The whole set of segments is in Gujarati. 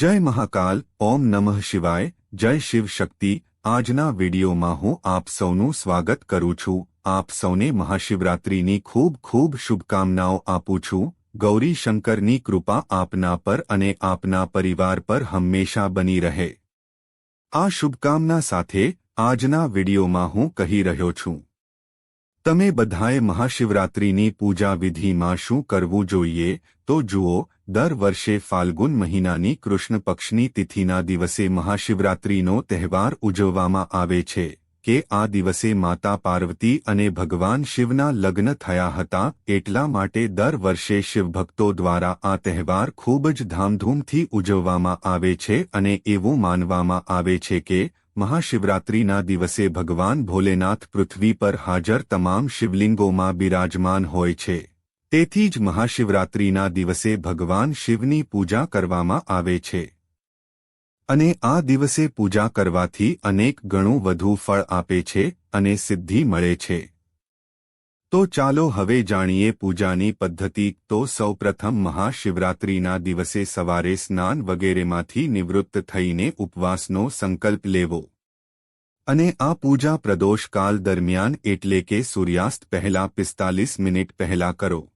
જય મહાકાલ, ઓમ નમઃ શિવાય, જય શિવ શક્તિ. આજના વિડીયોમાં હું આપ સૌનું સ્વાગત કરું છું. આપ સૌને મહાશિવરાત્રિની ખૂબ ખૂબ શુભકામનાઓ આપું છું. ગૌરી શંકરની કૃપા આપના પર અને આપના પરિવાર પર હંમેશા બની રહે. આ શુભકામના સાથે આજના વિડીયોમાં હું કહી રહ્યો છું. તમે બધાએ મહાશિવરાત્રિની પૂજા વિધિમાં શું કરવું જોઈએ? તો જુઓ દર વર્ષે ફાલ્ગુન મહિનાની કૃષ્ણ પક્ષની તિથિના દિવસે મહાશિવરાત્રિનો તહેવાર ઉજવવામાં આવે છે, કે આ દિવસે માતા પાર્વતી અને ભગવાન શિવના લગ્ન થયા હતા, એટલા માટે દર વર્ષે શિવભક્તો દ્વારા આ તહેવાર ખૂબ જ ધામધૂમથી ઉજવવામાં આવે છે અને એવું માનવામાં આવે છે કે, મહાશિવરાત્રિના દિવસે ભગવાન ભોલેનાથ પૃથ્વી પર હાજર તમામ શિવલિંગોમાં બિરાજમાન હોય છે. તેથી જ મહાશિવરાત્રિના દિવસે ભગવાન શિવની પૂજા કરવામાં આવે છે. અને આ દિવસે પૂજા કરવાથી અનેક ગણું વધુ ફળ આપે છે અને સિદ્ધિ મળે છે. તો ચાલો હવે જાણીએ પૂજાની પદ્ધતિ. તો સૌપ્રથમ મહાશિવરાત્રિના દિવસે સવારે સ્નાન વગેરેમાંથી નિવૃત્ત થઈને ઉપવાસનો સંકલ્પ લેવો. અને આ પૂજા પ્રદોષકાલ દરમિયાન એટલે કે સૂર્યાસ્ત પહેલા પિસ્તાલીસ મિનિટ પહેલા કરો.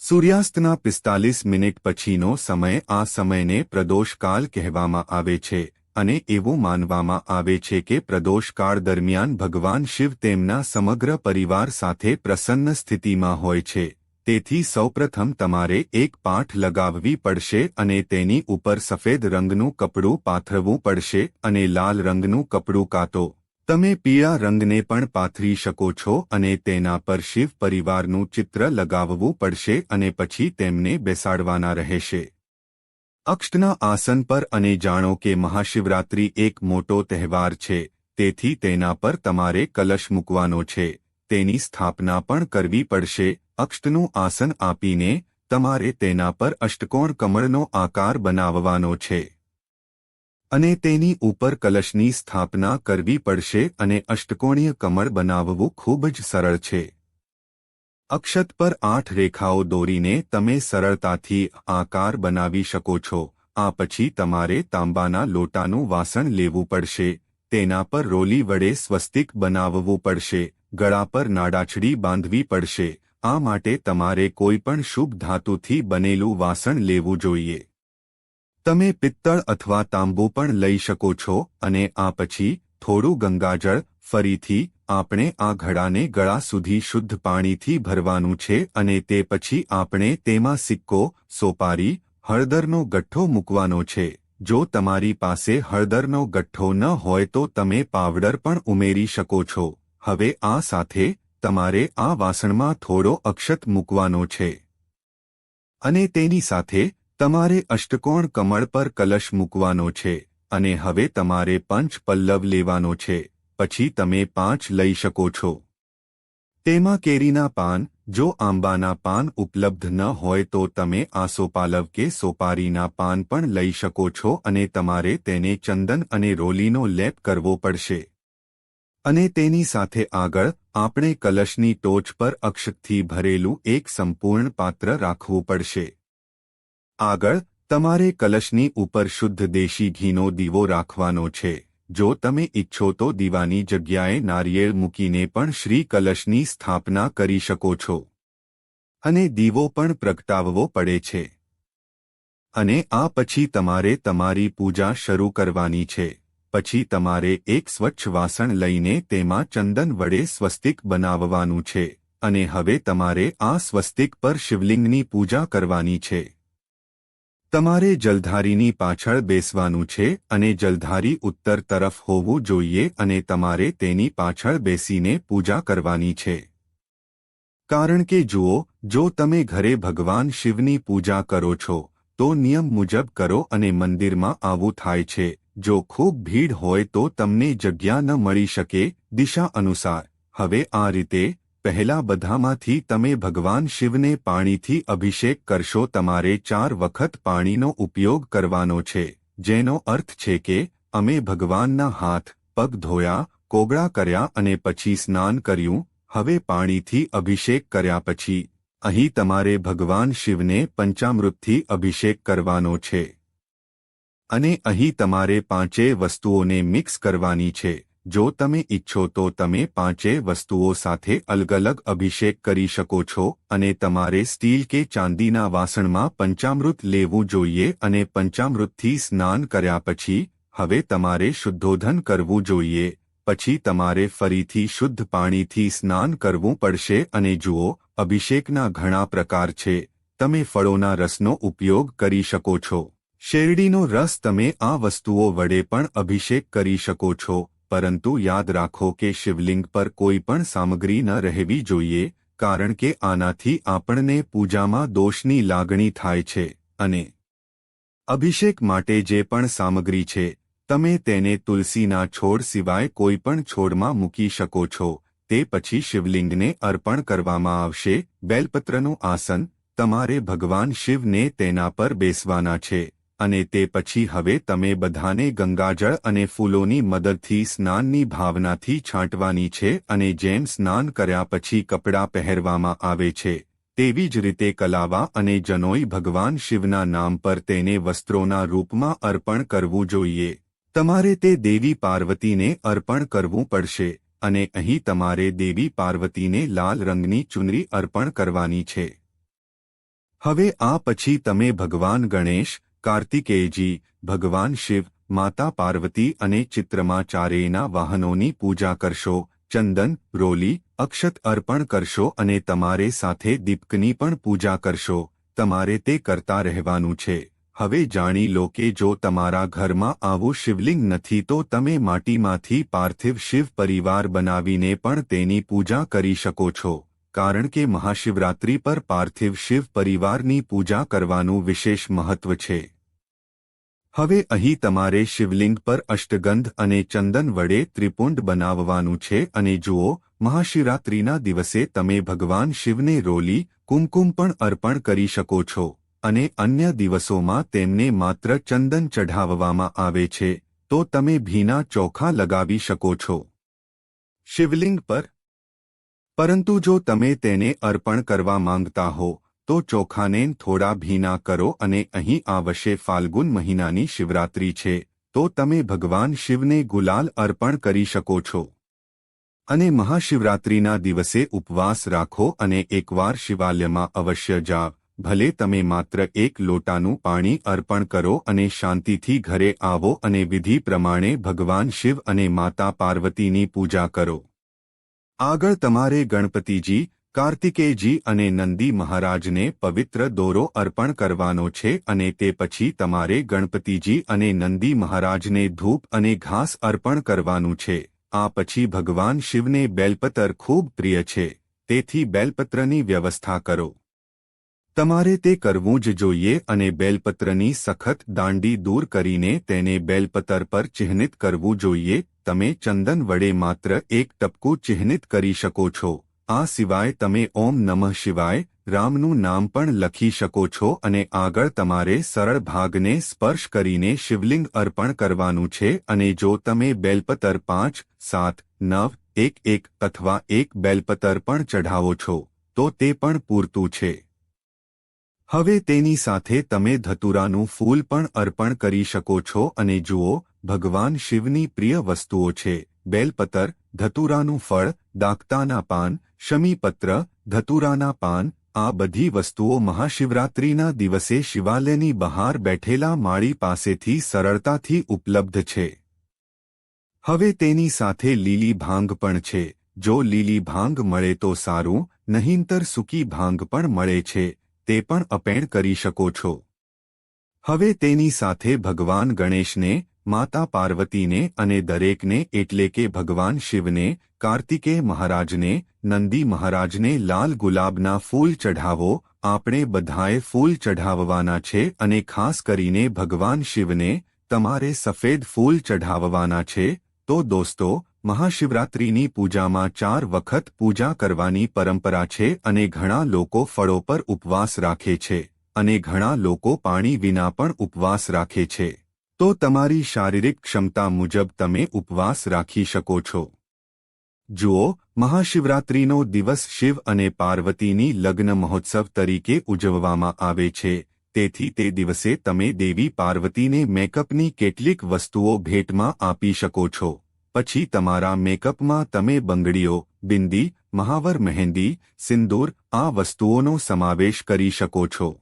સૂર્યાસ્તના પિસ્તાલીસ મિનિટ પછીનો સમય આ સમયને પ્રદોષકાલ કહેવામાં આવે છે અને એવું માનવામાં આવે છે કે પ્રદોષકાળ દરમિયાન ભગવાન શિવ તેમના સમગ્ર પરિવાર સાથે પ્રસન્ન સ્થિતિમાં હોય છે. તેથી સૌપ્રથમ તમારે એક પાઠ લગાવવી પડશે અને તેની ઉપર સફેદ રંગનું કપડું પાથરવું પડશે અને લાલ રંગનું કપડું કાતો. તમે પીળા રંગને પણ પાથરી શકો છો અને તેના પર શિવ પરિવારનું ચિત્ર લગાવવું પડશે અને પછી તેમને બેસાડવાના રહેશે. અક્ષના આસન પર અને જાણો કે મહાશિવરાત્રિ એક મોટો તહેવાર છે, તેથી તેના પર તમારે કલશ મૂકવાનો છે, તેની સ્થાપના પણ કરવી પડશે. અક્ષનું આસન આપીને તમારે તેના પર અષ્ટકોણ કમળનો આકાર બનાવવાનો છે. અને તેની ઉપર કલશની સ્થાપના કરવી પડશે અને અષ્ટકોણીય કમળ બનાવવું ખૂબ જ સરળ છે. અક્ષત પર આઠ રેખાઓ દોરીને તમે સરળતાથી આકાર બનાવી શકો છો. આ પછી તમારે તાંબાના લોટાનું વાસણ લેવું પડશે. તેના પર રોલી વડે સ્વસ્તિક બનાવવું પડશે. ગળા પર નાડાછડી બાંધવી પડશે. આ માટે તમારે કોઈપણ શુભ ધાતુથી બનેલું વાસણ લેવું જોઈએ. તમે પિત્તળ અથવા તાંબુ પણ લઈ શકો છો અને આ પછી થોડું ગંગાજળ ફરીથી આપણે આ ઘડાને ગળા સુધી શુદ્ધ પાણીથી ભરવાનું છે અને તે પછી આપણે તેમાં સિક્કો, સોપારી, હળદરનો ગઠ્ઠો મૂકવાનો છે. જો તમારી પાસે હળદરનો ગઠ્ઠો ન હોય તો તમે પાવડર પણ ઉમેરી શકો છો. હવે આ સાથે તમારે આ વાસણમાં થોડો અક્ષત મૂકવાનો છે. અને તેની સાથે તમારે અષ્ટકોણ કમળ પર કલશ મૂકવાનો છે અને હવે તમારે પંચ પલ્લવ લેવાનો છે, પછી તમે પાંચ લઈ શકો છો. તેમાં કેરીના પાન, જો આંબાના પાન ઉપલબ્ધ ન હોય તો તમે આસોપાલવ કે સોપારીના પાન પણ લઈ શકો છો અને તમારે તેને ચંદન અને રોલીનો લેપ કરવો પડશે. અને તેની સાથે આગળ, આપણે કલશની ટોચ પર અક્ષતથી ભરેલું એક સંપૂર્ણ પાત્ર રાખવું પડશે. આગળ, તમારે કલશની ઉપર શુદ્ધ દેશી ઘીનો દીવો રાખવાનો છે. જો તમે ઇચ્છો તો દીવાની જગ્યાએ નારિયેળ મૂકીને પણ શ્રી કલશની સ્થાપના કરી શકો છો. અને દીવો પણ પ્રગટાવવો પડે છે. અને આ પછી તમારે તમારી પૂજા શરૂ કરવાની છે. પછી તમારે એક સ્વચ્છ વાસણ લઈને તેમાં ચંદન વડે સ્વસ્તિક બનાવવાનું છે. અને હવે તમારે આ સ્વસ્તિક પર શિવલિંગની પૂજા કરવાની છે. તમારે જલધારીની પાછળ બેસવાનું છે અને જલધારી ઉત્તર તરફ હોવું જોઈએ અને તમારે તેની પાછળ બેસીને પૂજા કરવાની છે. કારણ કે જુઓ, જો તમે ઘરે ભગવાન શિવની પૂજા કરો છો, તો નિયમ મુજબ કરો અને મંદિરમાં આવું થાય છે. જો ખૂબ ભીડ હોય તો તમને જગ્યા ન મળી શકે દિશા અનુસાર. હવે આ રીતે પહેલા બધામાંથી તમે ભગવાન શિવને પાણીથી અભિષેક કરશો તમારે ચાર વખત પાણીનો ઉપયોગ કરવાનો છે, જેનો અર્થ છે કે, અમે ભગવાનના હાથ, પગ ધોયા, કોગળા કર્યા અને પછી સ્નાન કર્યું, હવે પાણીથી અભિષેક કર્યા પછી, અહીં તમારે ભગવાન શિવને પંચામૃતથી અભિષેક કરવાનો છે. અને અહીં તમારે પાંચે વસ્તુઓને મિક્સ કરવાની છે. જો તમે ઈચ્છો તો તમે પાંચેય વસ્તુઓ સાથે અલગ અલગ અભિષેક કરી શકો છો અને તમારે સ્ટીલ કે ચાંદીના વાસણમાં પંચામૃત લેવું જોઈએ અને પંચામૃતથી સ્નાન કર્યા પછી હવે તમારે શુદ્ધોધન કરવું જોઈએ. પછી તમારે ફરીથી શુદ્ધ પાણીથી સ્નાન કરવું પડશે અને જુઓ, અભિષેકના ઘણા પ્રકાર છે. તમે ફળોના રસનો ઉપયોગ કરી શકો છો. શેરડીનો રસ તમે આ વસ્તુઓ વડે પણ અભિષેક કરી શકો છો. પરંતુ યાદ રાખો કે શિવલિંગ પર કોઈ પણ સામગ્રી ન રહેવી જોઈએ, કારણ કે આનાથી આપણને પૂજામાં દોષની લાગણી થાય છે અને અભિષેક માટે જે પણ સામગ્રી છે, તમે તેને તુલસીના છોડ સિવાય કોઈ પણ છોડમાં મૂકી શકો છો, તે પછી શિવલિંગને અર્પણ કરવામાં આવશે, બેલપત્રનું આસન, તમારે ભગવાન શિવને તેના પર બેસવાના છે. અને તે પછી હવે તમે બધાને ગંગાજળ અને ફૂલોની મદદથી સ્નાનની ભાવનાથી છાંટવાની છે અને જેમ સ્નાન કર્યા પછી કપડાં પહેરવામાં આવે છે, તેવી જ રીતે કલાવા અને જનોઈ ભગવાન શિવના નામ પર તેને વસ્ત્રોના રૂપમાં અર્પણ કરવું જોઈએ. તમારે તે દેવી પાર્વતીને અર્પણ કરવું પડશે અને અહીં તમારે દેવી પાર્વતીને લાલ રંગની ચુનરી અર્પણ કરવાની છે. હવે આ પછી તમે ભગવાન ગણેશ કાર્તિકેયજી, ભગવાન શિવ, માતા પાર્વતી અને ચિત્રમાં ચારેયના વાહનોની પૂજા કરશો, ચંદન, રોલી, અક્ષત અર્પણ કરશો અને તમારે સાથે દીપકની પણ પૂજા કરશો, તમારે તે કરતા રહેવાનું છે. હવે જાણી લો કે જો તમારા ઘરમાં આવું શિવલિંગ નથી તો તમે માટીમાંથી પાર્થિવ શિવ પરિવાર બનાવીને પણ તેની પૂજા કરી શકો છો. કારણ કે મહાશિવરાત્રી પર પાર્થિવ શિવ પરિવારની પૂજા કરવાનું વિશેષ મહત્વ છે. હવે અહીં તમારે શિવલિંગ પર અષ્ટગંધ અને ચંદન વડે ત્રિપુંડ બનાવવાનું છે અને જુઓ, મહાશિવરાત્રિના દિવસે તમે ભગવાન શિવને રોલી, કુમકુમ પણ અર્પણ કરી શકો છો અને અન્ય દિવસોમાં તેમને માત્ર ચંદન ચઢાવવામાં આવે છે, તો તમે ભીના ચોખા લગાવી શકો છો. શિવલિંગ પર પરંતુ જો તમે તેને અર્પણ કરવા માંગતા હો, તો ચોખાને થોડા ભીના કરો અને અહીં આ વશે ફાલ્ગુન મહિનાની શિવરાત્રી છે, તો તમે ભગવાન શિવને ગુલાલ અર્પણ કરી શકો છો. અને મહાશિવરાત્રિના દિવસે ઉપવાસ રાખો અને એકવાર શિવાલયમાં અવશ્ય જાવ, ભલે તમે માત્ર એક લોટાનું પાણી અર્પણ કરો અને શાંતિથી ઘરે આવો અને વિધિ પ્રમાણે ભગવાન શિવ અને માતા પાર્વતીની પૂજા કરો. આગળ તમારે ગણપતિજી, કાર્તિકેયજી અને નંદી મહારાજને પવિત્ર દોરો અર્પણ કરવાનો છે અને તે પછી તમારે ગણપતિજી અને નંદી મહારાજને ધૂપ અને ઘાસ અર્પણ કરવાનું છે. આ પછી ભગવાન શિવને બેલપત્ર ખૂબ પ્રિય છે. તેથી બેલપત્રની વ્યવસ્થા કરો. તમારે તે કરવું જ જોઈએ અને બેલપત્રની સખત દાંડી દૂર કરીને તેને બેલપત્ર પર ચિહ્નિત કરવું જોઈએ તમે ચંદન વડે માત્ર એક ટપકું ચિહ્નિત કરી શકો છો. આ સિવાય તમે ઓમ નમઃ શિવાય રામનું નામ પણ લખી શકો છો અને આગળ તમારે સરળ ભાગને સ્પર્શ કરીને શિવલિંગ અર્પણ કરવાનું છે અને જો તમે બેલપતર પાંચ, સાત, નવ, એક એક અથવા એક બેલપતર પણ ચઢાવો છો, તો તે પણ પૂરતું છે. હવે તેની સાથે તમે ધતુરાનું ફૂલ પણ અર્પણ કરી શકો છો અને જુઓ ભગવાન શિવની પ્રિય વસ્તુઓ છે. બેલપતર, ધતુરાનું ફળ દાખતાના પાન, શમીપત્ર, ધતુરાના પાન, આ બધી વસ્તુઓ મહાશિવરાત્રિના દિવસે શિવાલયની બહાર બેઠેલા માળી પાસેથી સરળતાથી ઉપલબ્ધ છે. હવે તેની સાથે લીલી ભાંગ પણ છે. જો લીલી ભાંગ મળે તો સારું, નહીંતર સૂકી ભાંગ પણ મળે છે. તે પણ અપેણ કરી શકો છો. હવે તેની સાથે ભગવાન ગણેશને માતા પાર્વતીને અને દરેકને એટલે કે ભગવાન શિવને, કાર્તિકે મહારાજને, નંદી મહારાજને લાલ ગુલાબના ફૂલ ચઢાવો, આપણે બધાએ ફૂલ ચઢાવવાના છે અને ખાસ કરીને ભગવાન શિવને, તમારે સફેદ ફૂલ ચઢાવવાના છે, તો દોસ્તો, મહાશિવરાત્રિની પૂજામાં ચાર વખત પૂજા કરવાની પરંપરા છે અને ઘણા લોકો ફળો પર ઉપવાસ રાખે છે, અને ઘણા લોકો પાણી વિના પણ ઉપવાસ રાખે છે. તો તમારી શારીરિક ક્ષમતા મુજબ તમે ઉપવાસ રાખી શકો છો. જુઓ, મહાશિવરાત્રિનો દિવસ શિવ અને પાર્વતીની લગ્ન મહોત્સવ તરીકે ઉજવવામાં આવે છે. તેથી તે દિવસે તમે દેવી પાર્વતીને મેકઅપની કેટલીક વસ્તુઓ ભેટમાં આપી શકો છો. પછી તમારા મેકઅપમાં તમે બંગડીઓ, બિંદી, મહાવર મહેંદી, સિંદૂર આ વસ્તુઓનો સમાવેશ કરી શકો છો.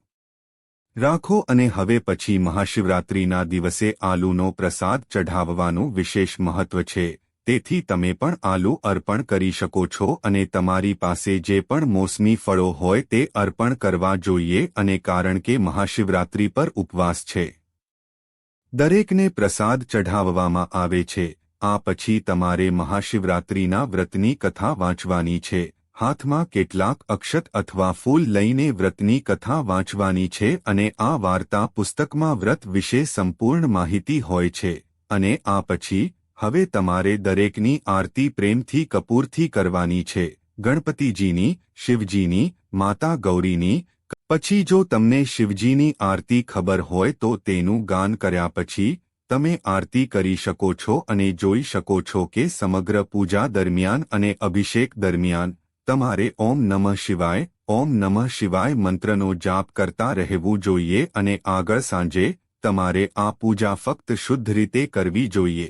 રાખો અને હવે પછી મહાશિવરાત્રિના દિવસે આલુનો પ્રસાદ ચઢાવવાનું વિશેષ મહત્વ છે. તેથી તમે પણ આલુ અર્પણ કરી શકો છો અને તમારી પાસે જે પણ મોસમી ફળો હોય તે અર્પણ કરવા જોઈએ અને કારણ કે મહાશિવરાત્રિ પર ઉપવાસ છે. દરેકને પ્રસાદ ચઢાવવામાં આવે છે. આ પછી તમારે મહાશિવરાત્રિના વ્રતની કથા વાંચવાની છે. હાથમાં કેટલાક અક્ષત અથવા ફૂલ લઈને વ્રતની કથા વાંચવાની છે અને આ વાર્તા પુસ્તકમાં વ્રત વિશે સંપૂર્ણ માહિતી હોય છે. અને આ પછી, હવે તમારે દરેકની આરતી પ્રેમથી કપૂરથી કરવાની છે. ગણપતિજીની, શિવજીની, માતા ગૌરીની, પછી જો તમને શિવજીની આરતી ખબર હોય તો તેનું ગાન કર્યા પછી, તમે આરતી કરી શકો છો અને જોઈ શકો છો કે સમગ્ર પૂજા દરમિયાન અને અભિષેક દરમિયાન તમારે ઓમ નમઃ શિવાય, ઓમ નમઃ શિવાય મંત્રનો જાપ કરતા રહેવું જોઈએ અને આગળ સાંજે તમારે આ પૂજા ફક્ત શુદ્ધ રીતે કરવી જોઈએ.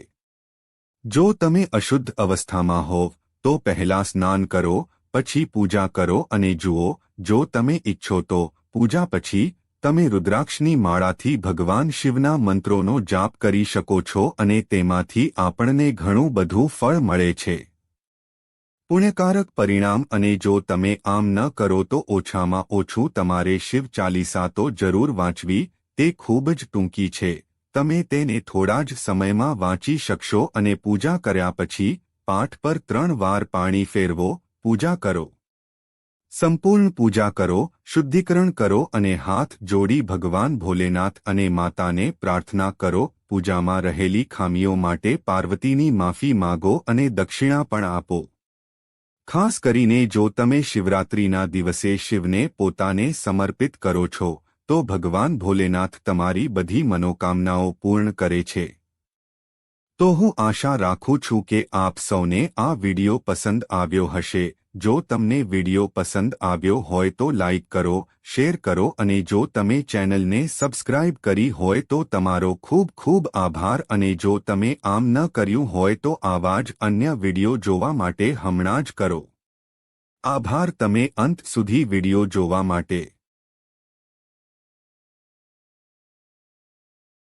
જો તમે અશુદ્ધ અવસ્થામાં હોવ તો પહેલા સ્નાન કરો, પછી પૂજા કરો અને જુઓ, જો તમે ઈચ્છો તો પૂજા પછી તમે રુદ્રાક્ષની માળાથી ભગવાન શિવના મંત્રોનો જાપ કરી શકો છો અને તેમાંથી આપણને ઘણું બધું ફળ મળે છે. પુણ્યકારક પરિણામ અને જો તમે આમ ન કરો તો ઓછામાં ઓછું તમારે શિવ ચાલીસા તો જરૂર વાંચવી, તે ખૂબ જ ટૂંકી છે. તમે તેને થોડા જ સમયમાં વાંચી શકશો અને પૂજા કર્યા પછી પાઠ પર ત્રણ વાર પાણી ફેરવો, પૂજા કરો. સંપૂર્ણ પૂજા કરો, શુદ્ધિકરણ કરો અને હાથ જોડી ભગવાન ભોલેનાથ અને માતાને પ્રાર્થના કરો, પૂજામાં રહેલી ખામીઓ માટે પાર્વતીની માફી માગો અને દક્ષિણા પણ આપો. ખાસ કરીને જો તમે શિવરાત્રિના દિવસે શિવને પોતાને સમર્પિત કરો છો, તો ભગવાન ભોલેનાથ તમારી બધી મનોકામનાઓ પૂર્ણ કરે છે. તો હું આશા રાખું છું કે આપ સૌને આ વિડિયો પસંદ આવ્યો હશે. જો તમને વિડિયો પસંદ આવ્યો હોય તો લાઇક કરો, શેર કરો અને જો તમે ચેનલને સબસ્ક્રાઇબ કરી હોય તો તમારો ખૂબ ખૂબ આભાર અને જો તમે આમ ન કર્યું હોય તો આવા જ અન્ય વિડિયો જોવા માટે હમણાં જ કરો. આભાર, તમે અંત સુધી વિડિયો જોવા માટે.